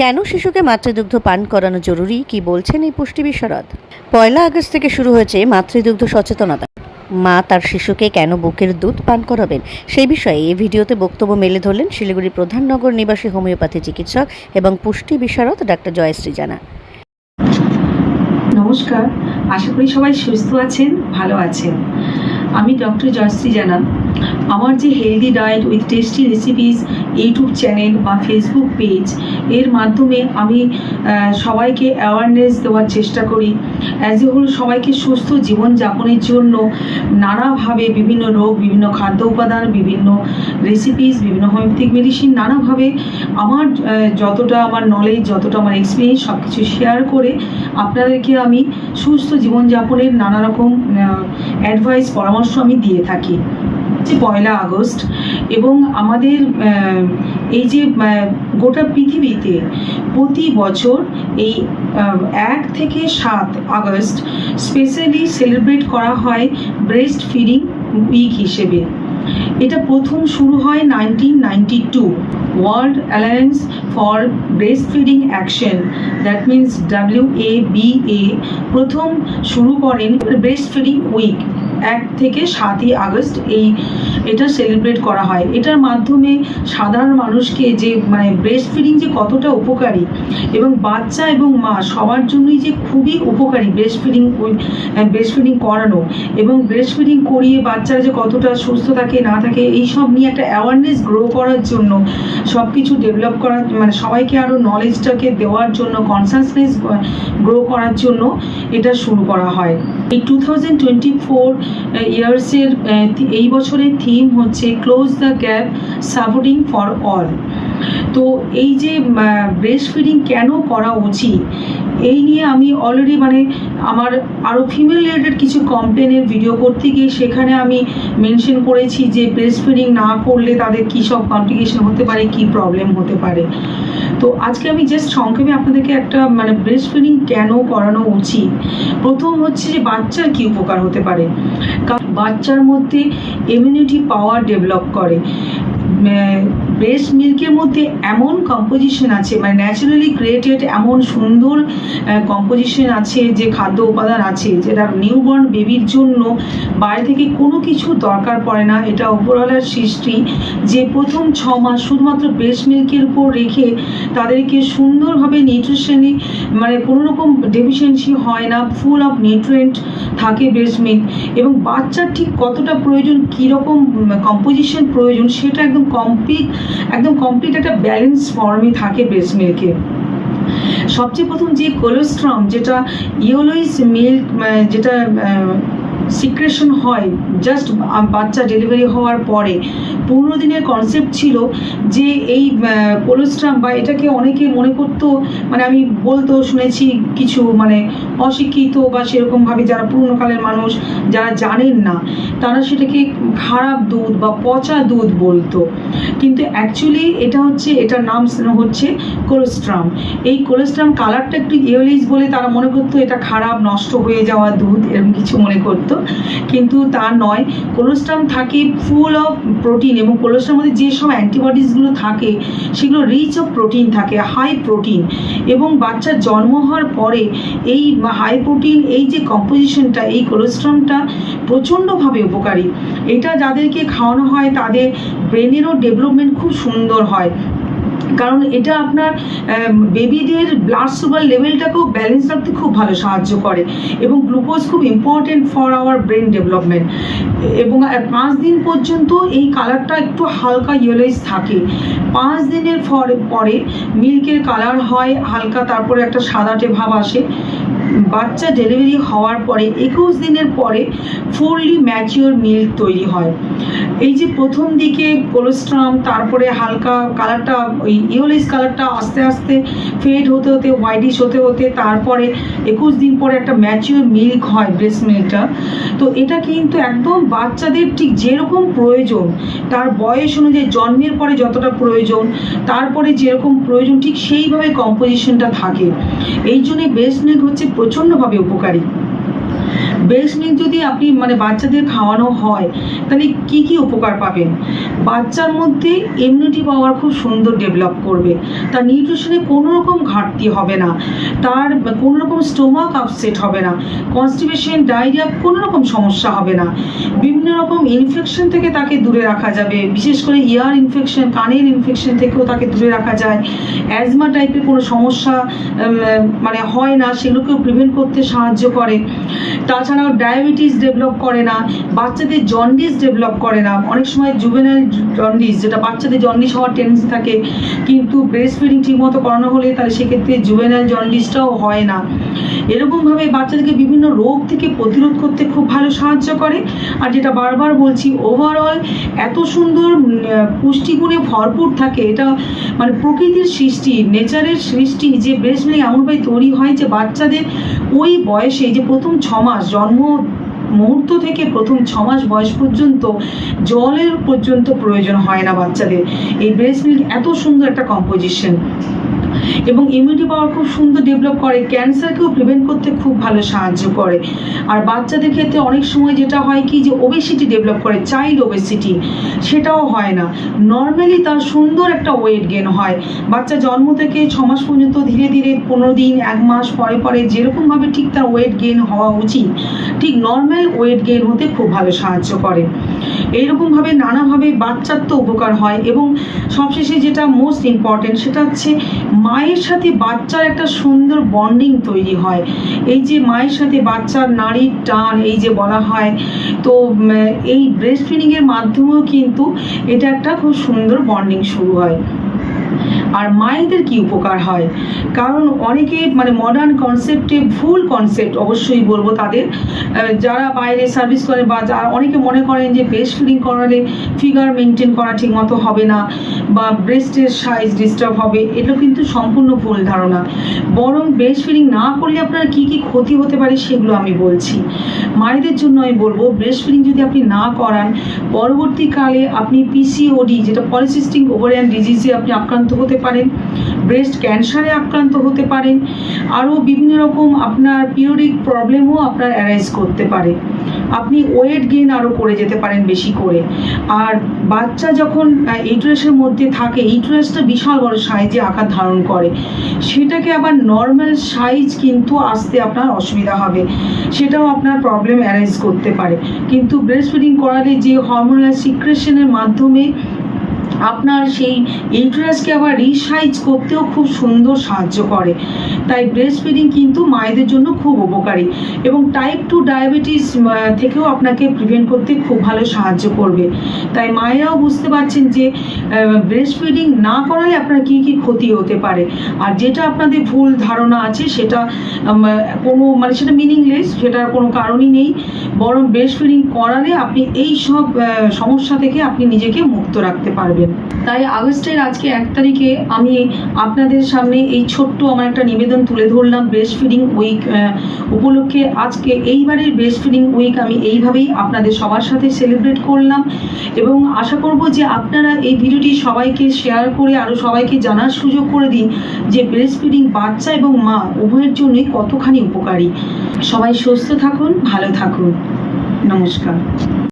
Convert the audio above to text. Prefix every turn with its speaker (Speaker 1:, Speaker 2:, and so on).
Speaker 1: কেন শিশুকে মাতৃদুগ্ধ পান করানো জরুরি? কি বলছেন এই পুষ্টি বিশারদ? পয়লা আগস্ট থেকে শুরু হয়েছে মাতৃদুগ্ধ সচেতনতা। মা তার শিশুকে কেন বুকের দুধ পান করাবেন? সেই বিষয়ে এই ভিডিওতে বক্তব্য মেলে ধরলেন শিলিগুড়ি প্রধাননগর নিবাসী হোমিওপ্যাথি চিকিৎসক এবং পুষ্টি বিশারদ ডাক্তার জয়শ্রী জানা।
Speaker 2: নমস্কার, আশা করি সবাই সুস্থ আছেন, ভালো আছেন। আমি ডক্টর জয়শ্রী জানা আমার যে healthy diet with tasty recipes YouTube channel বা ফেসবুক পেজ এর মাধ্যমে আমি সবাইকে অ্যাওয়ারনেস দেওয়ার চেষ্টা করি। অ্যাজ এ হোল সবাইকে সুস্থ জীবনযাপনের জন্য নানাভাবে বিভিন্ন রোগ, বিভিন্ন খাদ্য উপাদান, বিভিন্ন রেসিপিস বিভিন্ন হোমিওপ্যাথিক মেডিসিন নানাভাবে আমার যতটা আমার নলেজ যতটা আমার এক্সপিরিয়েন্স সব কিছু শেয়ার করে আপনাদেরকে আমি সুস্থ জীবনযাপনের নানা রকম অ্যাডভাইস পরামর্শ আমি দিয়ে থাকি। যে পয়লা আগস্ট এবং আমাদের এই যে গোটা পৃথিবীতে প্রতি বছর এই এক থেকে সাত আগস্ট স্পেশালি সেলিব্রেট করা হয় ব্রেস্ট ফিডিং উইক হিসেবে। এটা প্রথম শুরু হয় nineteen ninety two World Alliance for Breastfeeding Action that means W A B A প্রথম শুরু করেন ব্রেস্ট ফিডিং উইক এক থেকে সাতই আগস্ট এই, এটা সেলিব্রেট করা হয়। এটার মাধ্যমে সাধারণ মানুষকে যে মানে ব্রেস্ট ফিডিং যে কতটা উপকারী এবং বাচ্চা এবং মা সবার জন্যই যে খুবই উপকারী ব্রেস্ট ফিডিং ব্রেস্ট ফিডিং করানো এবং ব্রেস্ট ফিডিং করিয়ে বাচ্চারা যে কতটা সুস্থ থাকে, না থাকে এই সব নিয়ে একটা অ্যাওয়ারনেস গ্রো করার জন্য সব কিছু ডেভেলপ করার মানে সবাইকে আরও নলেজটাকে দেওয়ার জন্য কনসাসনেস গ্রো করার জন্য এটা শুরু করা হয়। এই টু থাউজেন্ড টোয়েন্টি ফোর ইয়ার্সের এই বছরের থিম হচ্ছে close the gap supporting for all তো এই যে ব্রেস্ট ফিডিং কেন করা উচিত? এই নিয়ে আমি অলরেডি মানে আমার আরও ফিমেল রিলেটেড কিছু কমপ্লেনের ভিডিও করতে গিয়ে সেখানে আমি মেনশন করেছি যে ব্রেস্ট ফিডিং না করলে তাদের কী সব কমপ্লিকেশন হতে পারে, কী প্রবলেম হতে পারে। তো আজকে আমি জাস্ট সংক্ষেপে আপনাদেরকে একটা মানে ব্রেস্ট ফিডিং কেন করানো উচিত? প্রথম হচ্ছে যে বাচ্চার কি উপকার হতে পারে? বাচ্চার মধ্যে ইমিউনিটি পাওয়ার ডেভেলপ করে। ব্রেস্ট মিল্কের মধ্যে এমন কম্পোজিশন আছে মানে ন্যাচারালি ক্রিয়েটেড এমন সুন্দর কম্পোজিশন আছে যে খাদ্য উপাদান আছে, যেটা নিউবর্ন বেবির জন্য বাইরে থেকে কোনো কিছু দরকার পড়ে না। এটা ওপরওয়ালার সৃষ্টি, যে প্রথম ছ মাস শুধুমাত্র ব্রেস্ট মিল্কের উপর রেখে তাদেরকে সুন্দরভাবে নিউট্রিশনে মানে কোনো রকম ডেফিসিয়েন্সি হয় না ফুল অফ নিউট্রিয়েন্ট থাকে ব্রেস্ট মিল্ক এবং বাচ্চার ঠিক কতটা প্রয়োজন, কীরকম কম্পোজিশন প্রয়োজন, সেটা একদম কমপ্লিট একদম কমপ্লিট একটা ব্যালেন্স ফর্মে থাকে ব্রেস্ট মিল্কে সবচেয়ে প্রথম যে কোলেস্ট্রম যেটা ইয়েলোইস মিল্ক যেটা সিক্রেশন হয় জাস্ট বাচ্চা ডেলিভারি হওয়ার পরে। পনেরো দিনের কনসেপ্ট ছিল যে এই কোলেস্ট্রাম বা এটাকে অনেকে মনে করতো মানে আমি বলতো, শুনেছি কিছু মানে অশিক্ষিত বা সেরকমভাবে যারা পুরনোকালের মানুষ, যারা জানেন না, তারা সেটাকে খারাপ দুধ বা পচা দুধ বলতো। কিন্তু অ্যাকচুয়ালি এটা হচ্ছে, এটার নাম হচ্ছে কোলেস্ট্রাম এই কোলেস্ট্রাম কালারটা একটু ইয়েলিস বলে তারা মনে করতো, এটা খারাপ, নষ্ট হয়ে যাওয়া দুধ, এরকম কিছু মনে করতো। কিন্তু তা নয় কোলেস্ট্রাম থাকে ফুল অফ প্রোটিন এবং কোলেস্ট্রামের মধ্যে যে সব অ্যান্টিবডিসগুলো থাকে, সেগুলো রিচ অফ প্রোটিন থাকে হাই প্রোটিন এবং বাচ্চার জন্ম হওয়ার পরে এই হাই প্রোটিন এই যে কম্পোজিশনটা এই কোলেস্ট্রমটা প্রচণ্ডভাবে উপকারী। এটা যাদেরকে খাওয়ানো হয়, তাদের ব্রেনেরও ডেভেলপমেন্ট খুব সুন্দর হয়। কারণ এটা আপনার বেবিদের ব্লাড সুগার লেভেলটাকেও ব্যালেন্স রাখতে খুব ভালো সাহায্য করে এবং গ্লুকোজ খুব important for our brain development এবং পাঁচ দিন পর্যন্ত এই কালারটা একটু হালকা ইয়েলোইস থাকে। পাঁচ দিনের পরে পরে মিল্কের কালার হয় হালকা, তারপরে একটা সাদাটে ভাব আসে। বাচ্চা ডেলিভারি হওয়ার পরে, একুশ দিনের পরে ফুললি ম্যাচিওর মিল্ক তৈরি হয়। এই যে প্রথম দিকে কোলেস্ট্রাম তারপরে হালকা কালারটা ওই ইওলিস কালারটা আস্তে আস্তে ফেড হতে হতে হোয়াইটিশ হতে হতে, তারপরে একুশ দিন পরে একটা ম্যাচিওর মিল্ক হয় ব্রেস্ট মিল্কটা তো এটা কিন্তু একদম বাচ্চাদের ঠিক যেরকম প্রয়োজন, তার বয়স অনুযায়ী, জন্মের পরে যতটা প্রয়োজন, তারপরে যেরকম প্রয়োজন, ঠিক সেইভাবে কম্পোজিশনটা থাকে। এই জন্যে ব্রেস্ট মিল্ক হচ্ছে প্রচণ্ডভাবে উপকারী। ব্রেস্ট মিল্ক যদি আপনি মানে বাচ্চাদের খাওয়ানো হয়, তাহলে কি কি উপকার পাবেন? বাচ্চার মধ্যে ইমিউনিটি পাওয়ার খুব সুন্দর ডেভেলপ করবে। তার নিউট্রিশনে কোনো রকম ঘাটতি হবে না। তার কোনো রকম স্টোমাক আপসেট হবে না। কনস্টিপেশন ডায়রিয়া কোনো রকম সমস্যা হবে না। বিভিন্ন রকম ইনফেকশন থেকে তাকে দূরে রাখা যাবে। বিশেষ করে ইয়ার ইনফেকশন কানের ইনফেকশন থেকেও তাকে দূরে রাখা যায়। অ্যাজমা টাইপের কোনো সমস্যা মানে হয় না। সেগুলোকেও প্রিভেন্ট করতে সাহায্য করে। তাছাড়াও ডায়াবেটিস ডেভেলপ করে না, বাচ্চাদের জন্ডিস ডেভেলপ করে না। অনেক সময় জুভেনাইল জন্ডিস, যেটা বাচ্চাদের জন্ডিস হওয়ার টেন্ডেন্সি থাকে, কিন্তু ব্রেস্ট ফিডিং ঠিকমতো করানো হলে তাহলে সেক্ষেত্রে জুভেনাইল জন্ডিসটাও হয় না। এরকমভাবে বাচ্চাদেরকে বিভিন্ন রোগ থেকে প্রতিরোধ করতে খুব ভালো সাহায্য করে। আর যেটা বারবার বলছি ওভারঅল এত সুন্দর পুষ্টিগুণে ভরপুর থাকে, এটা মানে প্রকৃতির সৃষ্টি, নেচারের সৃষ্টি, যে ব্রেস্ট মিল্ক এমনভাবে তৈরি হয় যে বাচ্চাদের ওই বয়সে, যে প্রথম ছ মাস জন্ম মুহূর্ত থেকে প্রথম ছ মাস বয়স পর্যন্ত জলের পর্যন্ত প্রয়োজন হয় না বাচ্চাদের। এই ব্রেস্ট মিল্ক এত সুন্দর একটা কম্পোজিশন এবং ইমিউনিটি পাওয়ার খুব সুন্দর ডেভেলপ করে ক্যান্সারকেও প্রিভেন্ট করতে খুব ভালো সাহায্য করে। আর বাচ্চাদের ক্ষেত্রে অনেক সময় যেটা হয় কি যে ওবেসিটি ডেভেলপ করে চাইল্ড ওবেসিটি সেটাও হয় না। নর্মালি তার সুন্দর একটা ওয়েট গেন হয়। বাচ্চা জন্ম থেকে ছ মাস পর্যন্ত ধীরে ধীরে পনেরো দিন, এক মাস পরে পরে যেরকমভাবে ঠিক তার ওয়েট গেন হওয়া উচিত, ঠিক নর্মাল ওয়েট গেন হতে খুব ভালো সাহায্য করে। এইরকমভাবে নানাভাবে বাচ্চার তো উপকার হয় এবং সবশেষে যেটা মোস্ট ইম্পর্টেন্ট সেটা হচ্ছে মায়ের সাথে বাচ্চার একটা সুন্দর বন্ডিং তৈরি হয়। এই যে মায়ের সাথে বাচ্চার নারীর টান, এই যে বলা হয়, তো এই ব্রেস্ট ফিডিংয়ের মাধ্যমেও কিন্তু এটা একটা খুব সুন্দর বন্ডিং শুরু হয়। আর মায়েদের কি উপকার হয়? কারণ অনেকে মানে মডার্ন কনসেপ্টে ভুল কনসেপ্ট অবশ্যই বলব তাদের। যারা বাইরে সার্ভিস করে বা যারা অনেকে মনে করেন যে ব্রেস্ট ফিডিং করালে ফিগার মেনটেন করা ঠিক মতো হবে না বা ব্রেস্টের সাইজ ডিস্টার্ব হবে এটা কিন্তু সম্পূর্ণ ভুল ধারণা। বরং ব্রেস্ট ফিডিং না করলে আপনার কি কি ক্ষতি হতে পারে সেগুলো আমি বলছি। মায়েদের জন্য আমি বলব ব্রেস্ট ফিডিং যদি আপনি না করান, পরবর্তীকালে আপনি পিসিওডি যেটা পলিসিস্টিক ওভারিয়ান ডিজিজে আপনি আক্রান্ত হতে পারেন ব্রেস্ট ক্যান্সারে আক্রান্ত হতে পারেন, আরও বিভিন্ন রকম আপনার পিরিয়ডিক প্রবলেমও আপনার অ্যারাইজ করতে পারে। আপনি ওয়েট গেইন আরও করে যেতে পারেন বেশি করে। আর বাচ্চা যখন ইউটারাসের মধ্যে থাকে ইউটারাসটা বিশাল বড় সাইজে আকার ধারণ করে। সেটাকে আবার নর্মাল সাইজ কিন্তু আসতে আপনার অসুবিধা হবে। সেটাও আপনার প্রবলেম অ্যারাইজ করতে পারে। কিন্তু ব্রেস্ট ফিডিং করালে যে হরমোনাল সিক্রেশনের মাধ্যমে আপনার সেই ইন্টারেস্টকে আবার রিসাইজ করতেও খুব সুন্দর সাহায্য করে। তাই ব্রেস্ট ফিডিং কিন্তু মায়েদের জন্য খুব উপকারী এবং টাইপ টু ডায়াবেটিস থেকেও আপনাকে প্রিভেন্ট করতে খুব ভালো সাহায্য করবে। তাই মায়েরাও বুঝতে পারছেন যে ব্রেস্ট ফিডিং না করালে আপনার কী কী ক্ষতি হতে পারে। আর যেটা আপনাদের ভুল ধারণা আছে, সেটা কোনো মানে সেটা মিনিংলেস সেটার কোনো কারণই নেই। বরং ব্রেস্ট ফিডিং করালে আপনি এই সব সমস্যা থেকে আপনি নিজেকে মুক্ত রাখতে পারবেন। তাই আগস্টের আজকে এক তারিখে আমি আপনাদের সামনে এই ছোট্ট আমার একটা নিবেদন তুলে ধরলাম ব্রেস্ট ফিডিং উইক উপলক্ষে। আজকে এইবারের ব্রেস্ট ফিডিং উইক আমি এইভাবেই আপনাদের সবার সাথে সেলিব্রেট করলাম এবং আশা করব যে আপনারা এই ভিডিওটি সবাইকে শেয়ার করে আরও সবাইকে জানার সুযোগ করে দিন যে ব্রেস্ট ফিডিং বাচ্চা এবং মা উভয়ের জন্যই কতখানি উপকারী। সবাই সুস্থ থাকুন, ভালো থাকুন। নমস্কার।